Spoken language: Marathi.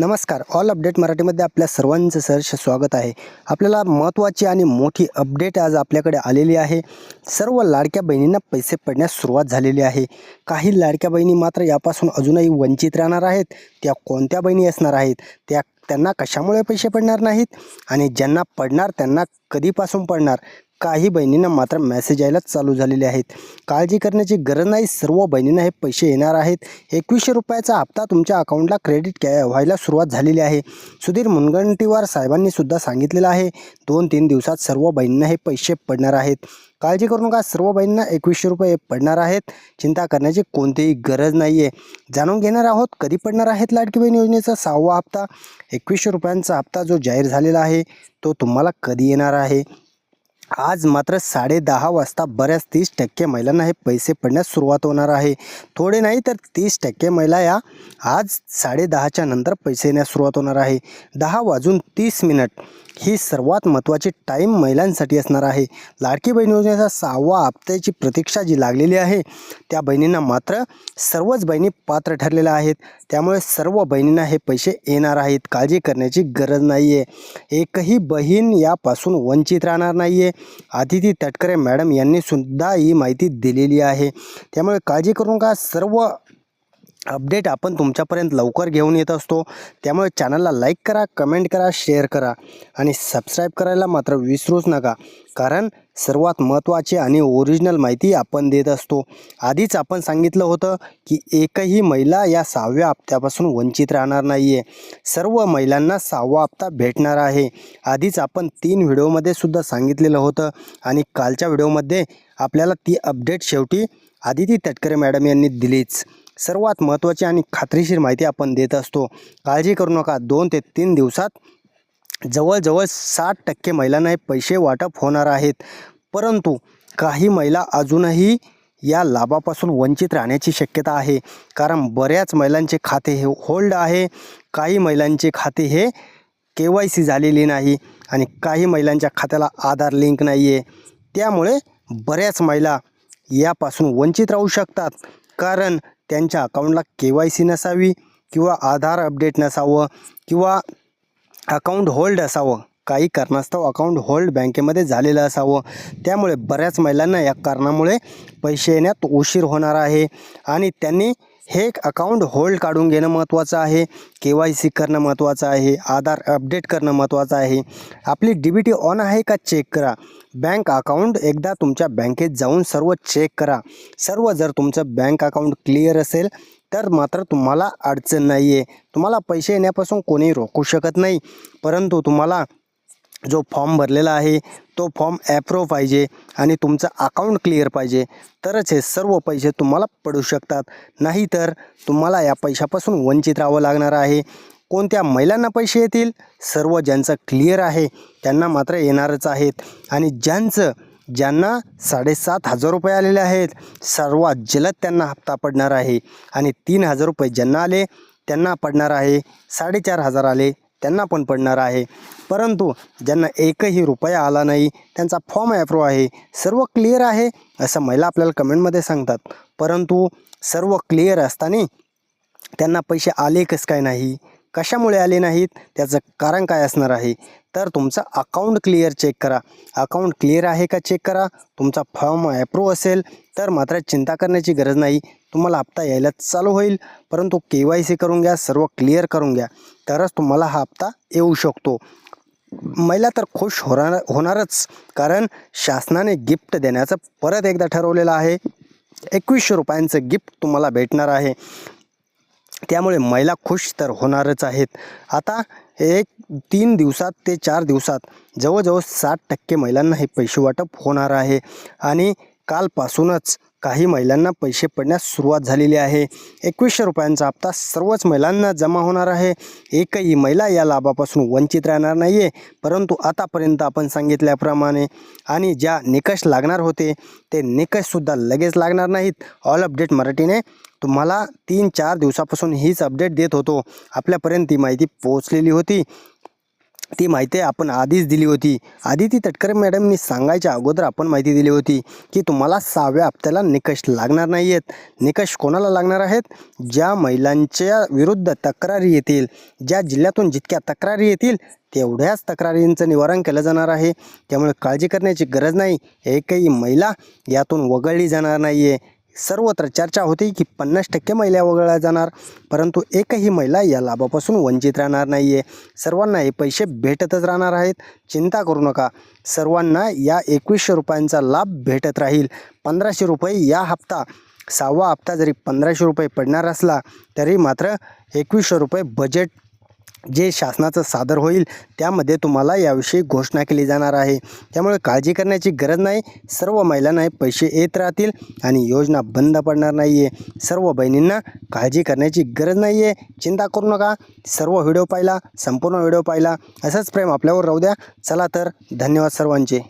नमस्कार. ऑल अपडेट मराठीमध्ये आपल्या सर्वांचं सहर्ष स्वागत आहे. आपल्याला महत्त्वाची आणि मोठी अपडेट आज आपल्याकडे आलेली आहे. सर्व लाडक्या बहिणींना पैसे पडण्यास सुरुवात झालेली आहे. काही लाडक्या बहिणी मात्र यापासून अजूनही वंचित राहणार आहेत. त्या कोणत्या बहिणी असणार आहेत? त्या त्यांना कशामुळे पैसे पडणार नाहीत? आणि ज्यांना पडणार त्यांना कधीपासून पडणार? काही बहिणींना मात्र मेसेज यायला चालू झालेले आहेत. काळजी करण्याची गरज नाही सर्व बहिणींना हे पैसे येणार आहेत. एकवीसशे रुपयाचा हप्ता तुमच्या अकाउंटला क्रेडिट कॅ व्हायला सुरुवात झालेली आहे. सुधीर मुनगंटीवार साहेबांनी सुद्धा सांगितलेलं आहे. दोन तीन दिवसात सर्व बहिणींना हे पैसे पडणार आहेत. काळजी करू नका सर्व बहिणींना एकवीसशे रुपये पडणार आहेत. चिंता करण्याची कोणतीही गरज नाही आहे जाणून घेणार आहोत कधी पडणार आहेत लाडकी बहीण योजनेचा सहावा हप्ता? एकवीसशे रुपयांचा हप्ता जो जाहीर झालेला आहे तो तुम्हाला कधी येणार आहे? आज मात्र साडे दहा वाजता बऱ्याच तीस टक्के महिलांना हे पैसे पडण्यास सुरुवात होणार आहे. थोडे नाही तर तीस टक्के महिला या आज साडे दहाच्या नंतर पैसे येण्यास सुरुवात होणार आहे. दहा वाजून तीस मिनिट ही सर्वात महत्त्वाची टाईम महिलांसाठी असणार आहे. लाडकी बहीण योजनेचा सहावा हप्त्याची प्रतीक्षा जी लागलेली आहे त्या बहिणींना मात्र सर्वच बहिणी पात्र ठरलेल्या आहेत. त्यामुळे सर्व बहिणींना हे पैसे येणार आहेत. काळजी करण्याची गरज नाही आहे एकही बहीण यापासून वंचित राहणार नाही आहे आदिती तटकरे मॅडम यांनी सुद्धा ही माहिती दिलेली आहे. त्यामुळे काळजी करू नका सर्व अपडेट आपण तुमच्यापर्यंत लवकर घेऊन येत असतो. त्यामुळे चॅनलला लाईक करा कमेंट करा शेअर करा आणि सबस्क्राईब करायला मात्र विसरूच नका. कारण सर्वात महत्त्वाची आणि ओरिजिनल माहिती आपण देत असतो. आधीच आपण सांगितलं होतं की एकही महिला या सहाव्या हप्त्यापासून वंचित राहणार नाही आहे सर्व महिलांना सहावा हप्ता भेटणार आहे. आधीच आपण तीन व्हिडिओमध्ये सुद्धा सांगितलेलं होतं आणि कालच्या व्हिडिओमध्ये आपल्याला ती अपडेट शेवटी आदिती तटकरे मॅडम यांनी दिलीच. सर्वात महत्त्वाची आणि खात्रीशीर माहिती आपण देत असतो. काळजी करू नका. दोन ते तीन दिवसात जवळजवळ साठ टक्के महिलांना हे पैसे वाटप होणार आहेत. परंतु काही महिला अजूनही या लाभापासून वंचित राहण्याची शक्यता आहे. कारण बऱ्याच महिलांचे खाते हे होल्ड आहे. काही महिलांचे खाते हे के वाय सी झालेली नाही आणि काही महिलांच्या खात्याला आधार लिंक नाही आहे त्यामुळे बऱ्याच महिला यापासून वंचित राहू शकतात. कारण त्यांच्या अकाउंटला के वाय सी नसावी किंवा आधार अपडेट नसावं किंवा अकाउंट होल्ड असावं. काही कारणास्तव अकाउंट होल्ड बँकेमध्ये झालेलं असावं. त्यामुळे बऱ्याच महिलांना या कारणामुळे पैसे येण्यात उशीर होणार आहे आणि त्यांनी हे एक अकाउंट होल्ड काढून घेणं महत्त्वाचं आहे. के वाय सी करणं महत्त्वाचं आहे. आधार अपडेट करणं महत्त्वाचं आहे. आपली डी बी टी ऑन आहे का चेक करा. बँक अकाउंट एकदा तुमच्या बँकेत जाऊन सर्व चेक करा. सर्व जर तुमचं बँक अकाउंट क्लिअर असेल तर मात्र तुम्हाला अडचण नाही आहे तुम्हाला पैसे येण्यापासून कोणी रोखू शकत नाही. परंतु तुम्हाला जो फॉर्म भरलेला आहे तो फॉर्म ॲप्रो पाहिजे आणि तुमचं अकाउंट क्लिअर पाहिजे तरच हे सर्व पैसे तुम्हाला पडू शकतात. नाहीतर तुम्हाला या पैशापासून वंचित राहावं लागणार आहे. कोणत्या महिलांना पैसे येतील? सर्व ज्यांचं क्लिअर आहे त्यांना मात्र येणारच आहेत. आणि ज्यांचं ज्यांना साडेसात हजार रुपये आलेले आहेत सर्वात जलद त्यांना हप्ता पडणार आहे. आणि तीन हजार रुपये ज्यांना आले त्यांना पडणार आहे. साडेचार हजार आले त्यांना पण पडणार आहे. परंतु ज्यांना एकही रुपया आला नाही त्यांचा फॉर्म ॲप्रूव्ह आहे सर्व क्लिअर आहे असं महिला आपल्याला कमेंटमध्ये सांगतात. परंतु सर्व क्लिअर असताना त्यांना पैसे आले कसं काय नाही? कशामुळे आले नाहीत? त्याचं कारण काय असणार आहे? तर तुमचं अकाउंट क्लिअर चेक करा. अकाउंट क्लिअर आहे का चेक करा? तुमचा फॉर्म ॲप्रूव्ह असेल तर मात्र चिंता करण्याची गरज नाही. तुम्हाला हप्ता यायला चालू होईल परंतु के वाय सी करून घ्या सर्व क्लिअर करून घ्या तरच तुम्हाला हा हप्ता येऊ शकतो. महिला तर खुश होणार होणारच कारण शासनाने गिफ्ट देण्याचं परत एकदा ठरवलेलं आहे. एकवीसशे रुपयांचं गिफ्ट तुम्हाला भेटणार आहे. त्यामुळे महिला खुश तर होणारच आहेत. आता एक तीन दिवसात ते चार दिवसात जवळजवळ साठ टक्के महिलांना हे पैसे वाटप होणार आहे. आणि कालपासूनच काही महिलांना पैसे पडण्यास सुरुवात झालेली आहे. एकवीसशे रुपयांचा हप्ता सर्वच महिलांना जमा होणार आहे. एकही महिला या लाभापासून वंचित राहणार नाही आहे परंतु आतापर्यंत आपण सांगितल्याप्रमाणे आणि ज्या निकष लागणार होते ते निकषसुद्धा लगेच लागणार नाहीत. ऑल अपडेट मराठीने तुम्हाला तीन चार दिवसापासून हीच अपडेट देत होतो. आपल्यापर्यंत ती माहिती पोहोचलेली होती. ती माहिती आपण आधीच दिली होती. आदिती तटकरे मॅडमनी सांगायच्या अगोदर आपण माहिती दिली होती की तुम्हाला सहाव्या हप्त्याला निकष लागणार नाही आहेत निकष कोणाला लागणार आहेत? ज्या महिलांच्या विरुद्ध तक्रारी येतील ज्या जिल्ह्यातून जितक्या तक्रारी येतील तेवढ्याच तक्रारींचं निवारण केलं जाणार आहे. त्यामुळे काळजी करण्याची गरज नाही. एकही महिला यातून वगळली जाणार नाही आहे सर्वत्र चर्चा होती की पन्नास टक्के महिला वगळल्या जाणार परंतु एकही महिला या लाभापासून वंचित राहणार नाही आहे सर्वांना हे पैसे भेटतच राहणार आहेत. चिंता करू नका. सर्वांना या एकवीसशे रुपयांचा लाभ भेटत राहील. पंधराशे रुपये या हप्ता सहावा हप्ता जरी पंधराशे रुपये पडणार असला तरी मात्र एकवीसशे रुपये बजेट जे शासनाचं सादर होईल त्यामध्ये तुम्हाला याविषयी घोषणा केली जाणार आहे. त्यामुळे काळजी करण्याची गरज नाही. सर्व महिलांना पैसे येत राहतील आणि योजना बंद पडणार नाही आहे सर्व बहिणींना काळजी करण्याची गरज नाही आहे चिंता करू नका. सर्व व्हिडिओ पाहिला संपूर्ण व्हिडिओ पाहिला. असंच प्रेम आपल्यावर राहू द्या. चला तर धन्यवाद सर्वांचे.